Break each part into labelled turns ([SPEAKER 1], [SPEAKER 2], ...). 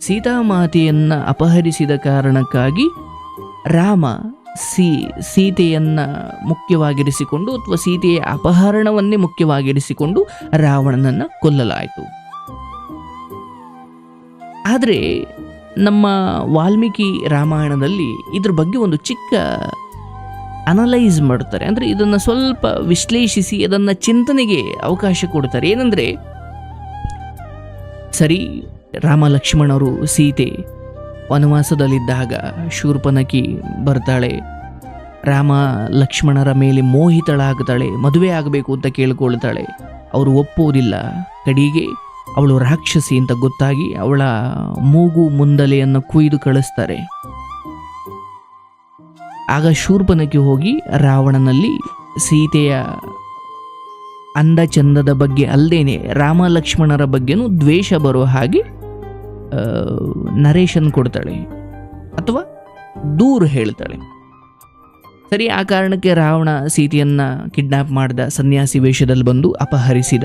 [SPEAKER 1] ಸೀತಾಮಾತೆಯನ್ನು ಅಪಹರಿಸಿದ ಕಾರಣಕ್ಕಾಗಿ ರಾಮ ಸೀ, ಸೀತೆಯನ್ನು ಮುಖ್ಯವಾಗಿರಿಸಿಕೊಂಡು ಅಥವಾ ಸೀತೆಯ ಅಪಹರಣವನ್ನೇ ಮುಖ್ಯವಾಗಿರಿಸಿಕೊಂಡು ರಾವಣನನ್ನು ಕೊಲ್ಲಲಾಯಿತು. ಆದರೆ ನಮ್ಮ ವಾಲ್ಮೀಕಿ ರಾಮಾಯಣದಲ್ಲಿ ಇದ್ರ ಬಗ್ಗೆ ಒಂದು ಚಿಕ್ಕ ಅನಲೈಸ್ ಮಾಡ್ತಾರೆ. ಅಂದರೆ ಇದನ್ನು ಸ್ವಲ್ಪ ವಿಶ್ಲೇಷಿಸಿ ಅದನ್ನು ಚಿಂತನೆಗೆ ಅವಕಾಶ ಕೊಡ್ತಾರೆ. ಏನಂದರೆ ಸರಿ ರಾಮ ಲಕ್ಷ್ಮಣರು ಸೀತೆ ವನವಾಸದಲ್ಲಿದ್ದಾಗ ಶೂರ್ಪನಕಿ ಬರ್ತಾಳೆ. ರಾಮ ಲಕ್ಷ್ಮಣರ ಮೇಲೆ ಮೋಹಿತಳಾಗ್ತಾಳೆ, ಮದುವೆ ಆಗಬೇಕು ಅಂತ ಕೇಳಿಕೊಳ್ತಾಳೆ. ಅವರು ಒಪ್ಪುವುದಿಲ್ಲ. ಕಡೆಗೆ ಅವಳು ರಾಕ್ಷಸಿ ಅಂತ ಗೊತ್ತಾಗಿ ಅವಳ ಮೂಗು ಮುಂದಲೆಯನ್ನು ಕುಯ್ದು ಕಳಿಸ್ತಾರೆ. ಆಗ ಶೂರ್ಪನಕ್ಕೆ ಹೋಗಿ ರಾವಣನಲ್ಲಿ ಸೀತೆಯ ಅಂದ ಚಂದದ ಬಗ್ಗೆ ಅಲ್ಲದೇನೆ ರಾಮ ಲಕ್ಷ್ಮಣರ ಬಗ್ಗೆನೂ ದ್ವೇಷ ಬರೋ ಹಾಗೆ ಆ, ನರೇಶನ್ ಕೊಡ್ತಾಳೆ ಅಥವಾ ದೂರು ಹೇಳ್ತಾಳೆ. ಸರಿ ಆ ಕಾರಣಕ್ಕೆ ರಾವಣ ಸೀತೆಯನ್ನು ಕಿಡ್ನಾಪ್ ಮಾಡಿದ ಸನ್ಯಾಸಿ ವೇಷದಲ್ಲಿ ಬಂದು ಅಪಹರಿಸಿದ.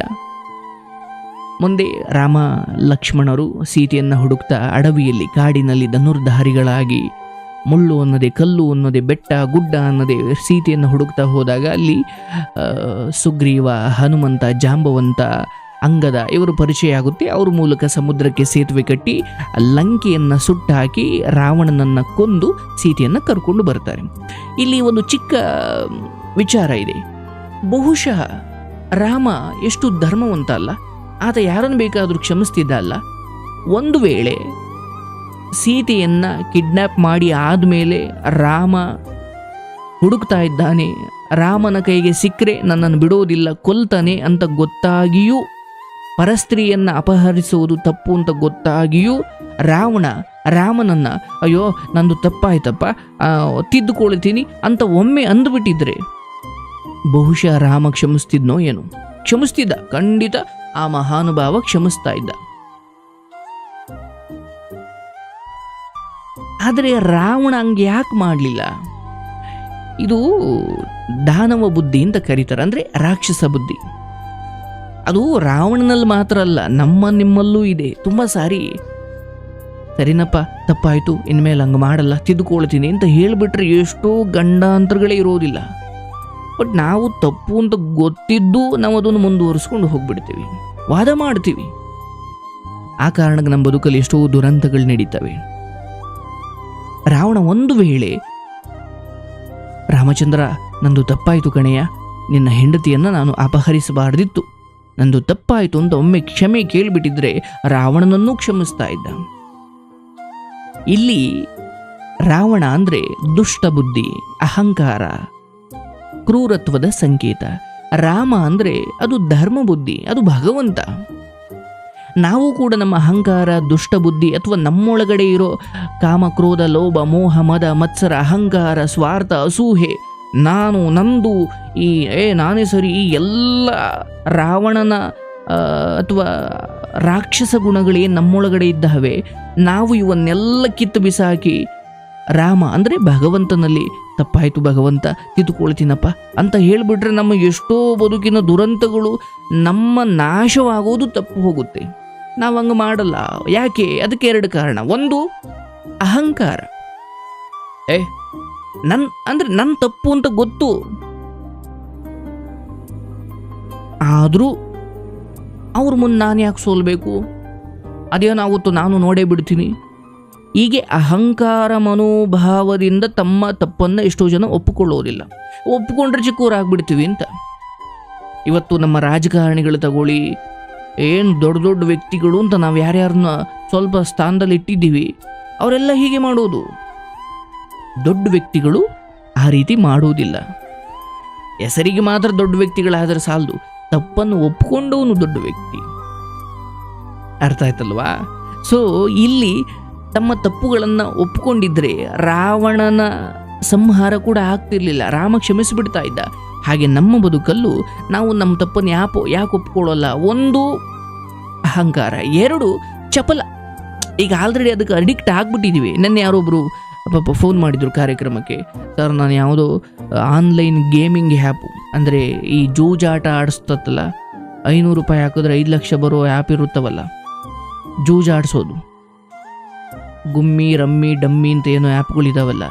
[SPEAKER 1] ಮುಂದೆ ರಾಮ ಲಕ್ಷ್ಮಣರು ಸೀತೆಯನ್ನು ಹುಡುಕ್ತಾ ಅಡವಿಯಲ್ಲಿ ಕಾಡಿನಲ್ಲಿ ಧನುರ್ಧಾರಿಗಳಾಗಿ ಮುಳ್ಳು ಅನ್ನದೆ ಕಲ್ಲು ಅನ್ನದೆ ಬೆಟ್ಟ ಗುಡ್ಡ ಅನ್ನದೆ ಸೀತೆಯನ್ನು ಹುಡುಕ್ತಾ ಹೋದಾಗ ಅಲ್ಲಿ ಸುಗ್ರೀವ ಹನುಮಂತ ಜಾಂಬವಂತ ಅಂಗದ ಇವರು ಪರಿಚಯ ಆಗುತ್ತೆ. ಅವ್ರ ಮೂಲಕ ಸಮುದ್ರಕ್ಕೆ ಸೇತುವೆ ಕಟ್ಟಿ ಲಂಕೆಯನ್ನು ಸುಟ್ಟಾಕಿ ರಾವಣನನ್ನ ಕೊಂದು ಸೀತೆಯನ್ನು ಕರ್ಕೊಂಡು ಬರ್ತಾರೆ. ಇಲ್ಲಿ ಒಂದು ಚಿಕ್ಕ ವಿಚಾರ ಇದೆ. ಬಹುಶಃ ರಾಮ ಎಷ್ಟು ಧರ್ಮವಂತ ಅಲ್ಲ? ಆತ ಯಾರನ್ನು ಬೇಕಾದರೂ ಕ್ಷಮಿಸ್ತಿದ್ದ ಅಲ್ಲ? ಒಂದು ವೇಳೆ ಸೀತೆಯನ್ನ ಕಿಡ್ನಾಪ್ ಮಾಡಿ ಆದಮೇಲೆ ರಾಮ ಹುಡುಕ್ತಾ ಇದ್ದಾನೆ. ರಾಮನ ಕೈಗೆ ಸಿಕ್ಕರೆ ನನ್ನನ್ನು ಬಿಡೋದಿಲ್ಲ, ಕೊಲ್ತಾನೆ ಅಂತ ಗೊತ್ತಾಗಿಯೂ ಪರಸ್ತ್ರೀಯನ್ನ ಅಪಹರಿಸುವುದು ತಪ್ಪು ಅಂತ ಗೊತ್ತಾಗಿಯೂ ರಾವಣ, ರಾಮನನ್ನ, ಅಯ್ಯೋ, ನಂದು ತಪ್ಪಾಯ್ತಪ್ಪ ತಿದ್ದುಕೊಳ್ತೀನಿ ಅಂತ ಒಮ್ಮೆ ಅಂದುಬಿಟ್ಟಿದ್ರೆ ಬಹುಶಃ ರಾಮ ಕ್ಷಮಿಸ್ತಿದ್ನೋ ಏನು. ಕ್ಷಮಿಸ್ತಿದ್ದ, ಖಂಡಿತ ಆ ಮಹಾನುಭಾವ ಕ್ಷಮಿಸ್ತಾ ಇದ್ದ. ಆದರೆ ರಾವಣ ಹಂಗೆ ಯಾಕೆ ಮಾಡಲಿಲ್ಲ? ಇದು ದಾನವ ಬುದ್ಧಿ ಅಂತ ಕರೀತಾರೆ, ಅಂದರೆ ರಾಕ್ಷಸ ಬುದ್ಧಿ. ಅದು ರಾವಣನಲ್ಲಿ ಮಾತ್ರ ಅಲ್ಲ, ನಮ್ಮ ನಿಮ್ಮಲ್ಲೂ ಇದೆ. ತುಂಬ ಸಾರಿ. ಸರಿನಪ್ಪ, ತಪ್ಪಾಯಿತು. ಇನ್ಮೇಲೆ ಹಂಗೆ ಮಾಡಲ್ಲ ತಿದ್ದುಕೊಳ್ತೀನಿ ಅಂತ ಹೇಳಿಬಿಟ್ರೆ ಎಷ್ಟೋ ಗಂಡಾಂತರಗಳೇ ಇರೋದಿಲ್ಲ. ಬಟ್ ನಾವು ತಪ್ಪು ಅಂತ ಗೊತ್ತಿದ್ದು ನಾವು ಅದನ್ನು ಮುಂದುವರಿಸ್ಕೊಂಡು ಹೋಗ್ಬಿಡ್ತೀವಿ. ವಾದ ಮಾಡ್ತೀವಿ. ಆ ಕಾರಣಕ್ಕೆ ನಮ್ಮ ಬದುಕಲ್ಲಿ ಎಷ್ಟೋ ದುರಂತಗಳು ನಡೀತವೆ. ರಾವಣ ಒಂದು ವೇಳೆ, ರಾಮಚಂದ್ರ, ನಂದು ತಪ್ಪಾಯಿತು ಕಣೆಯ ನಿನ್ನ ಹೆಂಡತಿಯನ್ನು ನಾನು ಅಪಹರಿಸಬಾರ್ದಿತ್ತು. ನಂದು ತಪ್ಪಾಯಿತು ಅಂತ ಒಮ್ಮೆ ಕ್ಷಮೆ ಕೇಳಿಬಿಟ್ಟಿದ್ರೆ ರಾವಣನನ್ನೂ ಕ್ಷಮಿಸ್ತಾ ಇದ್ದ. ಇಲ್ಲಿ ರಾವಣ ಅಂದರೆ ದುಷ್ಟ ಬುದ್ಧಿ, ಅಹಂಕಾರ, ಕ್ರೂರತ್ವದ ಸಂಕೇತ. ರಾಮ ಅಂದರೆ ಅದು ಧರ್ಮ ಬುದ್ಧಿ, ಅದು ಭಗವಂತ. ನಾವು ಕೂಡ ನಮ್ಮ ಅಹಂಕಾರ, ದುಷ್ಟ ಬುದ್ಧಿ ಅಥವಾ ನಮ್ಮೊಳಗಡೆ ಇರೋ ಕಾಮ, ಕ್ರೋಧ, ಲೋಭ, ಮೋಹ, ಮದ, ಮತ್ಸರ, ಅಹಂಕಾರ, ಸ್ವಾರ್ಥ ಅಸೂಹೆ ನಾನು ನಂದು ಈ, ಏ, ನಾನೇ ಸರಿ ಈ ಎಲ್ಲ ರಾವಣನ ಅಥವಾ ರಾಕ್ಷಸ ಗುಣಗಳೇ ನಮ್ಮೊಳಗಡೆ ಇದ್ದಾವೆ, ನಾವು ಇವನ್ನೆಲ್ಲ ಕಿತ್ತು ಬಿಸಾಕಿ, ರಾಮ ಅಂದರೆ ಭಗವಂತನಲ್ಲಿ ತಪ್ಪಾಯಿತು ಭಗವಂತ, ತಿದ್ದುಕೊಳ್ತೀನಪ್ಪ ಅಂತ ಹೇಳಿಬಿಟ್ರೆ ನಮ್ಮ ಎಷ್ಟೋ ಬದುಕಿನ ದುರಂತಗಳು ನಮ್ಮ ನಾಶವಾಗೋದು ತಪ್ಪು ಹೋಗುತ್ತೆ. ನಾವು ಹಂಗೆ ಮಾಡಲ್ಲ. ಯಾಕೆ? ಅದಕ್ಕೆ ಎರಡು ಕಾರಣ. ಒಂದು, ಅಹಂಕಾರ. ಏ ನನ್, ಅಂದ್ರೆ ನನ್ನ ತಪ್ಪು ಅಂತ ಗೊತ್ತು. ಆದರೂ ಅವ್ರ ಮುಂದೆ ನಾನು ಯಾಕೆ ಸೋಲ್ಬೇಕು? ಅದೇನಾಗುತ್ತೋ ನಾನು ನೋಡೇ ಬಿಡ್ತೀನಿ. ಹೀಗೆ ಅಹಂಕಾರ ಮನೋಭಾವದಿಂದ ತಮ್ಮ ತಪ್ಪನ್ನು ಎಷ್ಟೋ ಜನ ಒಪ್ಪಿಕೊಳ್ಳೋದಿಲ್ಲ. ಒಪ್ಪಿಕೊಂಡ್ರೆ ಚಿಕ್ಕವರಾಗ್ಬಿಡ್ತೀವಿ ಅಂತ. ಇವತ್ತು ನಮ್ಮ ರಾಜಕಾರಣಿಗಳು ತಗೊಳ್ಳಿ, ಏನು ದೊಡ್ಡ ದೊಡ್ಡ ವ್ಯಕ್ತಿಗಳು ಅಂತ ನಾವು ಯಾರ್ಯಾರನ್ನ ಸ್ವಲ್ಪ ಸ್ಥಾನದಲ್ಲಿ ಇಟ್ಟಿದ್ದೀವಿ ಅವರೆಲ್ಲ ಹೀಗೆ ಮಾಡೋದು. ದೊಡ್ಡ ವ್ಯಕ್ತಿಗಳು ಆ ರೀತಿ ಮಾಡೋದಿಲ್ಲ ಹೆಸರಿಗೆ ಮಾತ್ರ ದೊಡ್ಡ ವ್ಯಕ್ತಿಗಳಾದರೆ ಸಾಲದು, ತಪ್ಪನ್ನು ಒಪ್ಪಿಕೊಂಡವನು ದೊಡ್ಡ ವ್ಯಕ್ತಿ. ಅರ್ಥ ಆಯ್ತಲ್ವಾ? ಸೊ ಇಲ್ಲಿ ತಮ್ಮ ತಪ್ಪುಗಳನ್ನು ಒಪ್ಪಿಕೊಂಡಿದ್ರೆ ರಾವಣನ ಸಂಹಾರ ಕೂಡ ಆಗ್ತಿರ್ಲಿಲ್ಲ, ರಾಮ ಕ್ಷಮಿಸಿಬಿಡ್ತಾ ಇದ್ದ. ಹಾಗೆ ನಮ್ಮ ಬದುಕಲ್ಲು ನಾವು ನಮ್ಮ ತಪ್ಪನ್ನು ಯಾಪೋ, ಯಾಕೆ ಒಪ್ಕೊಳ್ಳೋಲ್ಲ? ಒಂದು ಅಹಂಕಾರ, ಎರಡು ಚಪಲ. ಈಗ ಆಲ್ರೆಡಿ ಅದಕ್ಕೆ ಅಡಿಕ್ಟ್ ಆಗ್ಬಿಟ್ಟಿದ್ದೀವಿ ನನ್ನ ಯಾರೊಬ್ಬರು ಪಾಪ ಫೋನ್ ಮಾಡಿದರು ಕಾರ್ಯಕ್ರಮಕ್ಕೆ. ಸರ್ ನಾನು ಯಾವುದೋ ಆನ್ಲೈನ್ ಗೇಮಿಂಗ್ ಆ್ಯಪ್ ಅಂದರೆ ಈ ಜೂಜಾಟ ಆಡಿಸ್ತತ್ತಲ್ಲ ಐನೂರು ರೂಪಾಯಿ ಹಾಕಿದ್ರೆ ಐದು ಲಕ್ಷ ಬರೋ ಆ್ಯಪ್ ಇರುತ್ತವಲ್ಲ, ಜೂಜಾಡಿಸೋದು. ಗುಮ್ಮಿ, ರಮ್ಮಿ, ಡಮ್ಮಿ ಅಂತ ಏನೋ ಆ್ಯಪ್ಗಳಿದಾವಲ್ಲ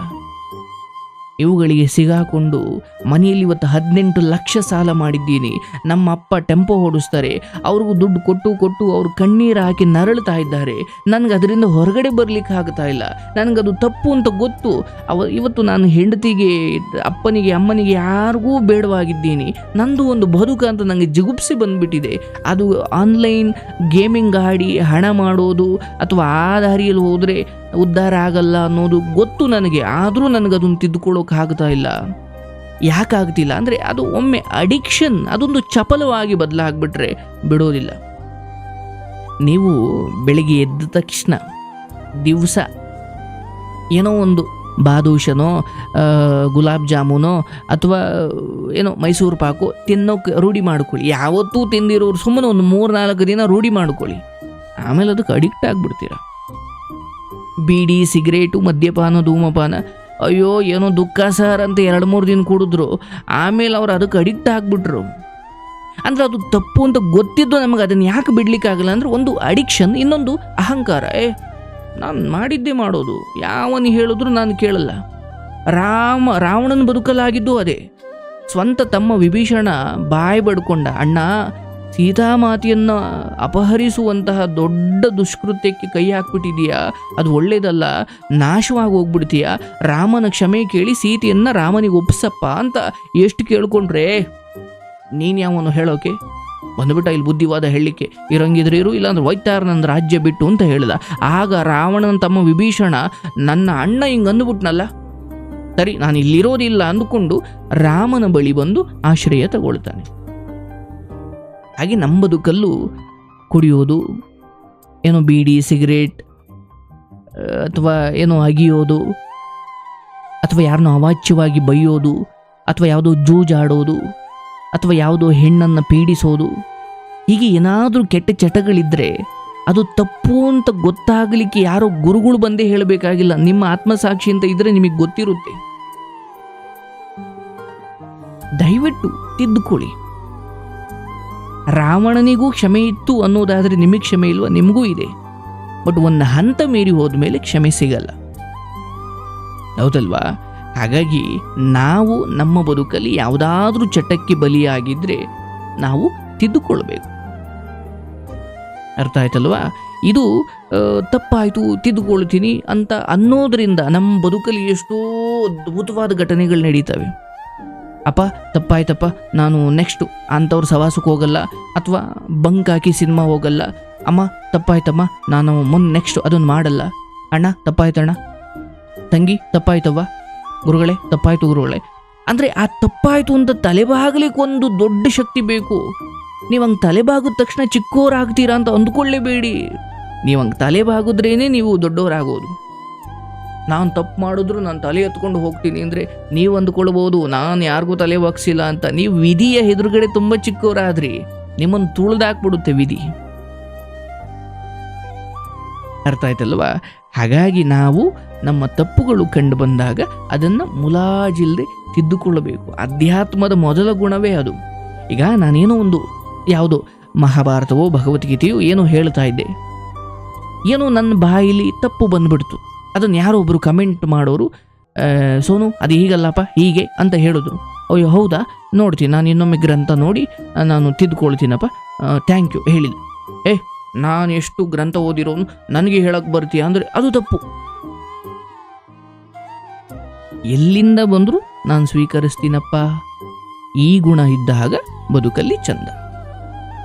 [SPEAKER 1] ಇವುಗಳಿಗೆ ಸಿಗಾಕೊಂಡು ಮನೆಯಲ್ಲಿ ಇವತ್ತು ಹದಿನೆಂಟು ಲಕ್ಷ ಸಾಲ ಮಾಡಿದ್ದೀನಿ. ನಮ್ಮ ಅಪ್ಪ ಟೆಂಪೋ ಓಡಿಸ್ತಾರೆ. ಅವ್ರಿಗೂ ದುಡ್ಡು ಕೊಟ್ಟು ಕೊಟ್ಟು ಅವ್ರು ಕಣ್ಣೀರು ಹಾಕಿ ನರಳ್ತಾ ಇದ್ದಾರೆ. ನನಗೆ ಅದರಿಂದ ಹೊರಗಡೆ ಬರಲಿಕ್ಕೆ ಆಗ್ತಾ ಇಲ್ಲ. ನನಗದು ತಪ್ಪು ಅಂತ ಗೊತ್ತು. ಅವ ಇವತ್ತು ನಾನು ಹೆಂಡತಿಗೆ, ಅಪ್ಪನಿಗೆ, ಅಮ್ಮನಿಗೆ ಯಾರಿಗೂ ಬೇಡವಾಗಿದ್ದೀನಿ. ನಂದು ಒಂದು ಬದುಕು ಅಂತ ನನಗೆ ಜಿಗುಪ್ಸಿ ಬಂದುಬಿಟ್ಟಿದೆ. ಅದು ಆನ್ಲೈನ್ ಗೇಮಿಂಗ್ ಆಡಿ ಹಣ ಮಾಡೋದು ಅಥವಾ ಆ ದಾರಿಯಲ್ಲಿ ಹೋದರೆ ಉದ್ಧಾರ ಆಗಲ್ಲ ಅನ್ನೋದು ಗೊತ್ತು ನನಗೆ. ಆದರೂ ನನಗದನ್ನು ತಿದ್ದುಕೊಳ್ಳೋಕೆ ಆಗ್ತಾ ಇಲ್ಲ. ಯಾಕಾಗ್ತಿಲ್ಲ ಅಂದರೆ ಅದು ಒಮ್ಮೆ ಅಡಿಕ್ಷನ್ ಅದೊಂದು ಚಪಲವಾಗಿ ಬದಲಾಗ್ಬಿಟ್ರೆ ಬಿಡೋದಿಲ್ಲ. ನೀವು ಬೆಳಿಗ್ಗೆ ಎದ್ದ ತಕ್ಷಣ ದಿವಸ ಏನೋ ಒಂದು ಬಾದೂಷನೋ ಗುಲಾಬ್ ಜಾಮೂನೋ ಅಥವಾ ಏನೋ ಮೈಸೂರು ಪಾಕು ತಿನ್ನೋಕೆ ರೂಢಿ ಮಾಡ್ಕೊಳ್ಳಿ. ಯಾವತ್ತೂ ತಿಂದಿರೋರು ಸುಮ್ಮನೆ ಒಂದು ಮೂರು ನಾಲ್ಕು ದಿನ ರೂಢಿ ಮಾಡ್ಕೊಳ್ಳಿ. ಆಮೇಲೆ ಅದಕ್ಕೆ ಅಡಿಕ್ಟ್ ಆಗಿಬಿಡ್ತೀರ? ಬೀಡಿ, ಸಿಗರೇಟು, ಮದ್ಯಪಾನ, ಧೂಮಪಾನ ಅಯ್ಯೋ, ಏನೋ ದುಃಖ ಸರ್ ಅಂತ ಎರಡು ಮೂರು ದಿನ ಕುಡಿದ್ರು. ಆಮೇಲೆ ಅವ್ರು ಅದಕ್ಕೆ ಅಡಿಕ್ಟ್ ಆಗಿಬಿಟ್ರು. ಅಂದ್ರೆ ಅದು ತಪ್ಪು ಅಂತ ಗೊತ್ತಿದ್ದು ನಮಗೆ, ಅದನ್ನು ಯಾಕೆ ಬಿಡ್ಲಿಕ್ಕಾಗಲ್ಲ ಅಂದ್ರೆ ಒಂದು ಅಡಿಕ್ಷನ್ ಇನ್ನೊಂದು ಅಹಂಕಾರ. ಏ, ನಾನು ಮಾಡಿದ್ದೇ ಮಾಡೋದು. ಯಾವನು ಹೇಳಿದ್ರು ನಾನು ಕೇಳಲ್ಲ. ರಾಮ, ರಾವಣನ ಬದುಕಲಾಗಿದ್ದು ಅದೇ. ಸ್ವಂತ ತಮ್ಮ ವಿಭೀಷಣ ಬಾಯಿ ಬಡ್ಕೊಂಡ, ಅಣ್ಣ ಸೀತಾಮಾತೆಯನ್ನ ಅಪಹರಿಸುವಂತಹ ದೊಡ್ಡ ದುಷ್ಕೃತ್ಯಕ್ಕೆ ಕೈ ಹಾಕ್ಬಿಟ್ಟಿದೀಯಾ ಅದು ಒಳ್ಳೇದಲ್ಲ ನಾಶವಾಗಿ ಹೋಗ್ಬಿಡ್ತೀಯ ರಾಮನ ಕ್ಷಮೆ ಕೇಳಿ ಸೀತೆಯನ್ನ ರಾಮನಿಗೆ ಒಪ್ಸಪ್ಪ ಅಂತ ಎಷ್ಟು ಕೇಳ್ಕೊಂಡ್ರೆ? ನೀನು ಯಾವನು ಹೇಳೋಕೆ? ಬಂದ್ಬಿಟ್ಟ ಇಲ್ಲಿ ಬುದ್ಧಿವಾದ ಹೇಳಲಿಕ್ಕೆ. ಇರಂಗಿದ್ರೆ ಇರು, ಇಲ್ಲಾಂದ್ರೆ ಹೋಯ್ತಾರ ನನ್ನ ರಾಜ್ಯ ಬಿಟ್ಟು ಅಂತ ಹೇಳಿದ. ಆಗ ರಾವಣನ ತಮ್ಮ ವಿಭೀಷಣ, ನನ್ನ ಅಣ್ಣ ಹಿಂಗೆ ಅಂದ್ಬಿಟ್ನಲ್ಲ? ಸರಿ ನಾನು ಇಲ್ಲಿರೋದಿಲ್ಲ ಅಂದುಕೊಂಡು ರಾಮನ ಬಳಿ ಬಂದು ಆಶ್ರಯ ತಗೊಳ್ತಾನೆ. ಹಾಗೆ ನಮ್ಮ ಬದುಕಲ್ಲೂ ಕುಡಿಯೋದು ಏನೋ ಬೀಡಿ, ಸಿಗರೇಟ್ ಅಥವಾ ಏನೋ ಅಗಿಯೋದು, ಅಥವಾ ಯಾರನ್ನೋ ಅವಾಚ್ಯವಾಗಿ ಬೈಯೋದು, ಅಥವಾ ಯಾವುದೋ ಜೂಜಾಡೋದು, ಅಥವಾ ಯಾವುದೋ ಹೆಣ್ಣನ್ನು ಪೀಡಿಸೋದು, ಹೀಗೆ ಏನಾದರೂ ಕೆಟ್ಟ ಚಟಗಳಿದ್ದರೆ ಅದು ತಪ್ಪು ಅಂತ ಗೊತ್ತಾಗಲಿಕ್ಕೆ ಯಾರೋ ಗುರುಗಳು ಬಂದೇ ಹೇಳಬೇಕಾಗಿಲ್ಲ. ನಿಮ್ಮ ಆತ್ಮಸಾಕ್ಷಿ ಅಂತ ಇದ್ರೆ ನಿಮಗೆ ಗೊತ್ತಿರುತ್ತೆ. ದಯವಿಟ್ಟು ತಿದ್ದುಕೊಳ್ಳಿ. ರಾವಣನಿಗೂ ಕ್ಷಮೆ ಇತ್ತು ಅನ್ನೋದಾದರೆ ನಿಮಗೆ ಕ್ಷಮೆ ಇಲ್ವಾ? ನಿಮಗೂ ಇದೆ. ಬಟ್ ಒಂದು ಹಂತ ಮೀರಿ ಹೋದ್ಮೇಲೆ ಕ್ಷಮೆ ಸಿಗಲ್ಲ. ಹೌದಲ್ವಾ? ಹಾಗಾಗಿ ನಾವು ನಮ್ಮ ಬದುಕಲ್ಲಿ ಯಾವುದಾದ್ರೂ ಚಟಕ್ಕೆ ಬಲಿಯಾಗಿದ್ದರೆ ನಾವು ತಿದ್ದುಕೊಳ್ಬೇಕು. ಅರ್ಥ ಆಯ್ತಲ್ವಾ? ಇದು ತಪ್ಪಾಯ್ತು, ತಿದ್ದುಕೊಳ್ತೀನಿ ಅಂತ ಅನ್ನೋದರಿಂದ ನಮ್ಮ ಬದುಕಲ್ಲಿ ಎಷ್ಟೋ ಅದ್ಭುತವಾದ ಘಟನೆಗಳು ನಡೀತವೆ. ಅಪ್ಪ, ತಪ್ಪಾಯ್ತಪ್ಪ. ನಾನು ನೆಕ್ಸ್ಟು ಅಂಥವ್ರ ಸವಾಸಕ್ಕೆ ಹೋಗಲ್ಲ, ಅಥವಾ ಬಂಕ್ ಹಾಕಿ ಸಿನಿಮಾ ಹೋಗಲ್ಲ. ಅಮ್ಮ, ತಪ್ಪಾಯ್ತಮ್ಮ. ನಾನು ಮುಂದೆ ನೆಕ್ಸ್ಟ್ ಅದನ್ನು ಮಾಡಲ್ಲ. ಅಣ್ಣ ತಪ್ಪಾಯ್ತಣ್ಣ ತಂಗಿ, ತಪ್ಪಾಯ್ತವ್ವ. ಗುರುಗಳೇ, ತಪ್ಪಾಯ್ತು ಗುರುಗಳೇ. ಅಂದರೆ ಆ ತಪ್ಪಾಯಿತು ಅಂತ ತಲೆಬಾಗ್ಲಿಕ್ಕೆ ಒಂದು ದೊಡ್ಡ ಶಕ್ತಿ ಬೇಕು. ನೀವು ಹಂಗೆ ತಲೆಬಾಗಿದ ತಕ್ಷಣ ಚಿಕ್ಕೋರಾಗ್ತೀರಾ ಅಂತ ಅಂದ್ಕೊಳ್ಳೇಬೇಡಿ. ನೀವು ಹಂಗೆ ತಲೆಬಾಗಿದ್ರೇನೆ ನೀವು ದೊಡ್ಡವರಾಗೋದು ನಾನು ತಪ್ಪು ಮಾಡಿದ್ರು ನಾನು ತಲೆ ಎತ್ಕೊಂಡು ಹೋಗ್ತೀನಿ ಅಂದರೆ ನೀವು ಅಂದ್ಕೊಳ್ಬೋದು, ನಾನು ಯಾರಿಗೂ ತಲೆ ಒಗ್ಸಿಲ್ಲ ಅಂತ. ನೀವು ವಿಧಿಯ ಎದುರುಗಡೆ ತುಂಬ ಚಿಕ್ಕವರಾದ್ರಿ. ನಿಮ್ಮನ್ನು ತುಳಿದಾಕ್ಬಿಡುತ್ತೆ ವಿಧಿ. ಅರ್ಥ ಆಯ್ತಲ್ವಾ? ಹಾಗಾಗಿ ನಾವು ನಮ್ಮ ತಪ್ಪುಗಳು ಕಂಡು ಬಂದಾಗ ಅದನ್ನು ಮುಲಾಜಿಲ್ಲದೆ ತಿದ್ದುಕೊಳ್ಳಬೇಕು. ಅಧ್ಯಾತ್ಮದ ಮೊದಲ ಗುಣವೇ ಅದು. ಈಗ ನಾನೇನೋ ಒಂದು ಯಾವುದೋ ಮಹಾಭಾರತವೋ ಭಗವದ್ಗೀತೆಯೋ ಏನೋ ಹೇಳ್ತಾ ಇದ್ದೆ. ಏನೋ ನನ್ನ ಬಾಯಿಲಿ ತಪ್ಪು ಬಂದ್ಬಿಡ್ತು. ಅದನ್ನು ಯಾರೋ ಒಬ್ಬರು ಕಮೆಂಟ್ ಮಾಡೋರು ಸೋನು, ಅದು ಹೀಗಲ್ಲಪ್ಪ, ಹೀಗೆ ಅಂತ ಹೇಳಿದ್ರು. ಅಯ್ಯೋ, ಹೌದಾ? ನೋಡ್ತೀನಿ, ನಾನು ಇನ್ನೊಮ್ಮೆ ಗ್ರಂಥ ನೋಡಿ, ನಾನು ತಿದ್ದುಕೊಳ್ತೀನಪ್ಪ ಥ್ಯಾಂಕ್ ಯು ಹೇಳಿಲ್ಲ ಏ, ನಾನು ಎಷ್ಟು ಗ್ರಂಥ ಓದಿರೋನು, ನನಗೆ ಹೇಳಕ್ಕೆ ಬರ್ತೀಯ? ಅಂದರೆ, ಅದು ತಪ್ಪು. ಎಲ್ಲಿಂದ ಬಂದರೂ, ನಾನು ಸ್ವೀಕರಿಸ್ತೀನಪ್ಪ. ಈ ಗುಣ ಇದ್ದಾಗ ಬದುಕಲ್ಲಿ ಚಂದ.